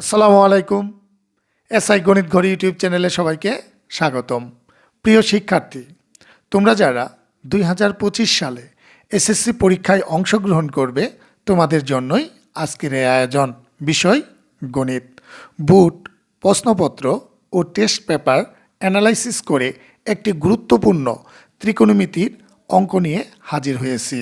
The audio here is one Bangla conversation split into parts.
আসসালামু আলাইকুম। এসআই গণিত ঘড়ি ইউটিউব চ্যানেলে সবাইকে স্বাগতম। প্রিয় শিক্ষার্থী, তোমরা যারা দুই হাজার পঁচিশ সালে এসএসসি পরীক্ষায় অংশগ্রহণ করবে, তোমাদের জন্যই আজকের এই আয়োজন। বিষয়, গণিত। বুট, প্রশ্নপত্র ও টেস্ট পেপার অ্যানালাইসিস করে একটি গুরুত্বপূর্ণ ত্রিকোণমিতির অঙ্ক নিয়ে হাজির হয়েছি,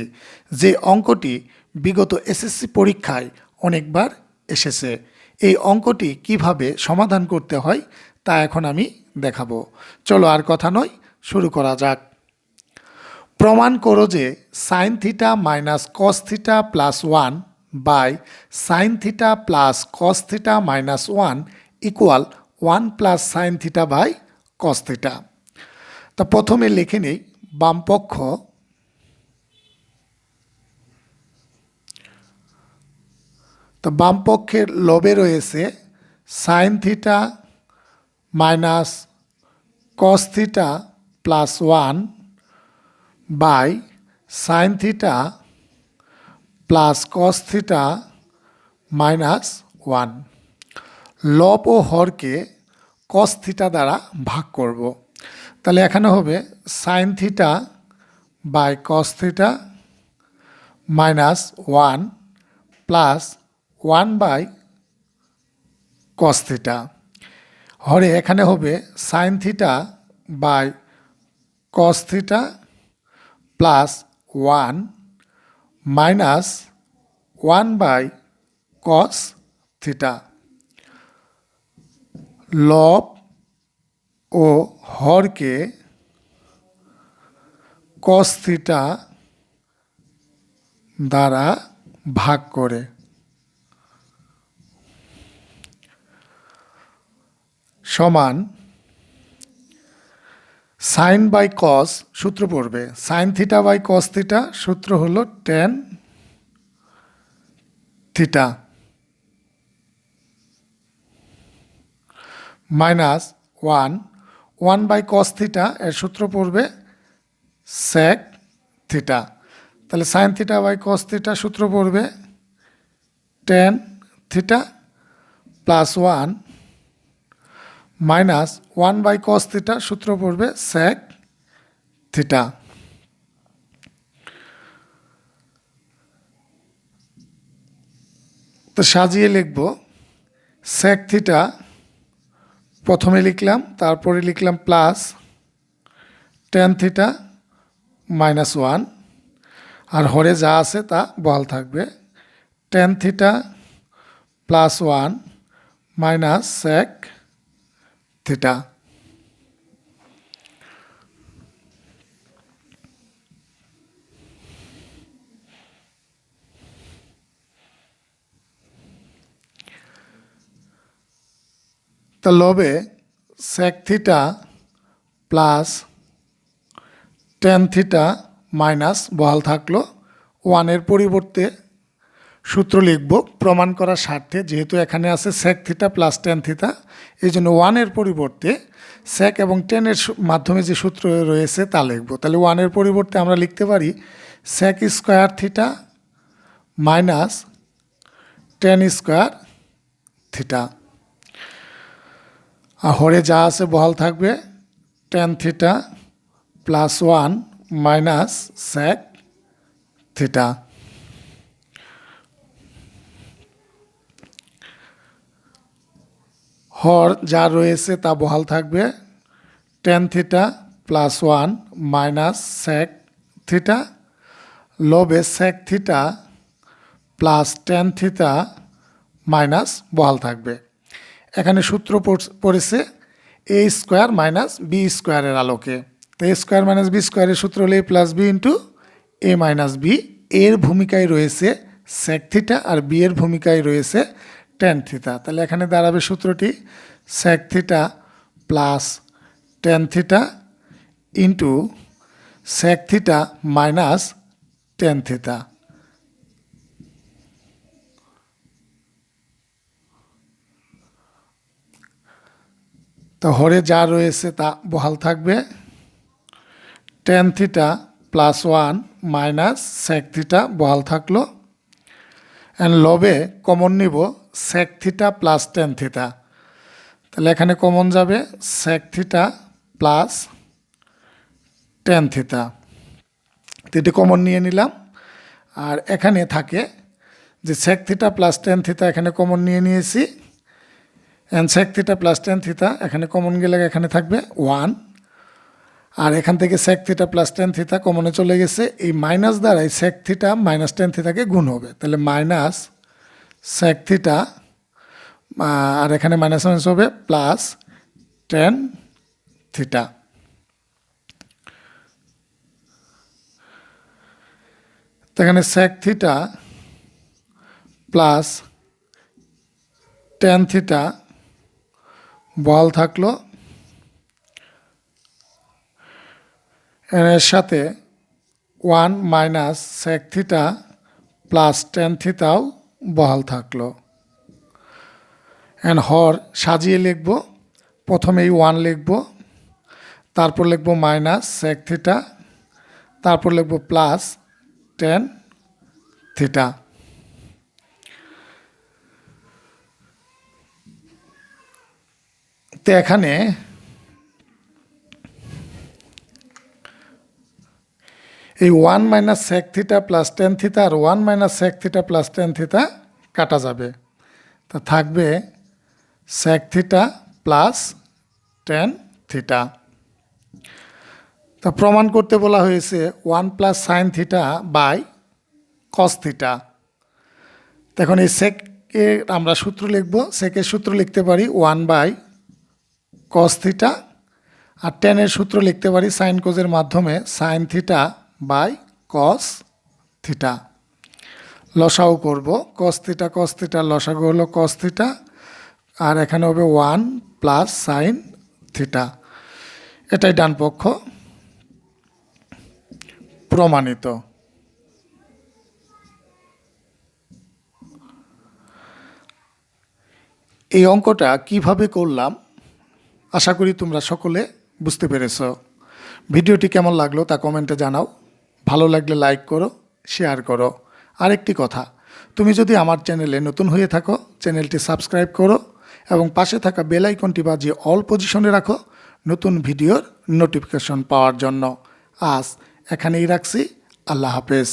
যে অঙ্কটি বিগত এসএসসি পরীক্ষায় অনেকবার এসেছে। এই অঙ্কটি কীভাবে সমাধান করতে হয় তা এখন আমি দেখাবো। চলো আর কথা নয়, শুরু করা যাক। প্রমাণ করো যে sine theta minus cos theta plus one by sine theta plus cos theta minus one equal one plus sine theta by cos theta তা প্রথমে লিখে নেই, বামপক্ষ তো বামপক্ষের লবে রয়েছে sine theta minus cos theta plus one by sine theta plus cos theta minus one লব ও হরকে কস থিটা দ্বারা ভাগ করব। তাহলে এখানে হবে sine theta by cos theta minus one plus one by cos theta. হরে, এখানে হবে sine theta by cos theta plus one minus one by cos theta. লব ও হরকে কস থিটা দ্বারা ভাগ করে। সমান সাইন বাই কস সূত্র পড়বে। Sine theta by cos theta সূত্র হলো tan theta minus one one by cos theta এর সূত্র পড়বে সেক থিটা তাহলে sine theta by cos theta সূত্র পড়বে tan theta plus one minus one by cos theta সূত্র পড়বে স্যাক থিটা। তো সাজিয়ে লিখব স্যাক থিটা প্রথমে লিখলাম, তারপরে লিখলাম plus tan theta minus one. আর হরে যা আছে তা বল থাকবে। Tan theta plus one minus sec theta তা লবে sec theta plus tan theta minus বহাল থাকল ওয়ানের পরিবর্তে সূত্র লিখব, প্রমাণ করার স্বার্থে, যেহেতু এখানে আছে sec theta plus tan theta এই জন্য ওয়ানের পরিবর্তে সেক এবং টেনের মাধ্যমে যে সূত্র রয়েছে তা লিখব। তাহলে ওয়ানের পরিবর্তে আমরা লিখতে পারি sec square theta minus tan square theta আর হরে যা আছে বহাল থাকবে tan theta plus one minus sec theta হর যা রয়েছে তা বহাল থাকবে। Tan theta plus one minus sec theta লবে sec theta plus tan theta minus বহাল থাকবে। এখানে সূত্র পড়েছে এ স্কোয়ার মাইনাস বি স্কোয়ারের আলোকে। তো এ স্কোয়ার মাইনাস বি স্কোয়ারের সূত্র হলে A plus B into A minus B এর ভূমিকায় রয়েছে সেক থিটা আর বি এর ভূমিকায় রয়েছে টেন থিটা তাহলে এখানে দাঁড়াবে সূত্রটি sec theta plus tan theta into sec theta minus tan theta তো হরে যা রয়েছে তা বহাল থাকবে। Tan theta plus one minus sec theta বহাল থাকল। অ্যান্ড লবে কমন নিব sec theta plus tan theta তাহলে এখানে কমন যাবে sec theta plus tan theta তো এটি কমন নিয়ে নিলাম। আর এখানে থাকে যে sec theta plus tan theta এখানে কমন নিয়ে নিয়েছি। And sec theta plus tan theta এখানে কমন গেলে এখানে থাকবে ওয়ান আর এখান থেকে sec theta plus tan theta কমনে চলে গেছে। এই মাইনাস দ্বারাই সেক থিটা মাইনাস টেন থিটাকে গুণ হবে। তাহলে মাইনাস সেক থিটা আর এখানে মাইনাস মাইনাস হবে প্লাস টেন থিটা এখানে sec theta plus tan theta বল থাকল এর সাথে one minus sec theta plus tan থিটাও বহাল থাকল। অ্যান্ড হর সাজিয়ে লিখব, প্রথমেই ওয়ান লিখব, তারপর লিখব মাইনাস সেক থিটা তারপর লিখব প্লাস টেন থিটা তো এখানে এই one minus sec theta plus tan theta আর one minus sec theta plus tan theta কাটা যাবে। তা থাকবে sec theta plus tan theta তা প্রমাণ করতে বলা হয়েছে one plus sine theta by cos theta এখন এই সেকের আমরা সূত্র লিখব সেকের সূত্র লিখতে পারি ওয়ান বাই কস থিটা আর টেনের সূত্র লিখতে পারি সাইন কোজের মাধ্যমে। Sine theta by cos theta. লসাও করব, কস থিটা কস থিটা, লসাগু হলো কস থিটা, আর এখানে হবে ওয়ান প্লাস সাইন থিটা। এটাই ডান পক্ষ। প্রমাণিত। এই অঙ্কটা কীভাবে করলাম, আশা করি তোমরা সকলে বুঝতে পেরেছ। ভিডিওটি কেমন লাগল তা কমেন্টে জানাও। ভালো লাগলে লাইক করো শেয়ার করো। আরেকটি কথা, তুমি যদি আমার চ্যানেলে নতুন হয়ে থাকো চ্যানেলটি সাবস্ক্রাইব করো এবং পাশে থাকা বেল আইকনটি বাজিয়ে অল পজিশনে রাখো নতুন ভিডিওর নোটিফিকেশন পাওয়ার জন্য। আজ এখানেই রাখছি, আল্লাহ হাফেজ।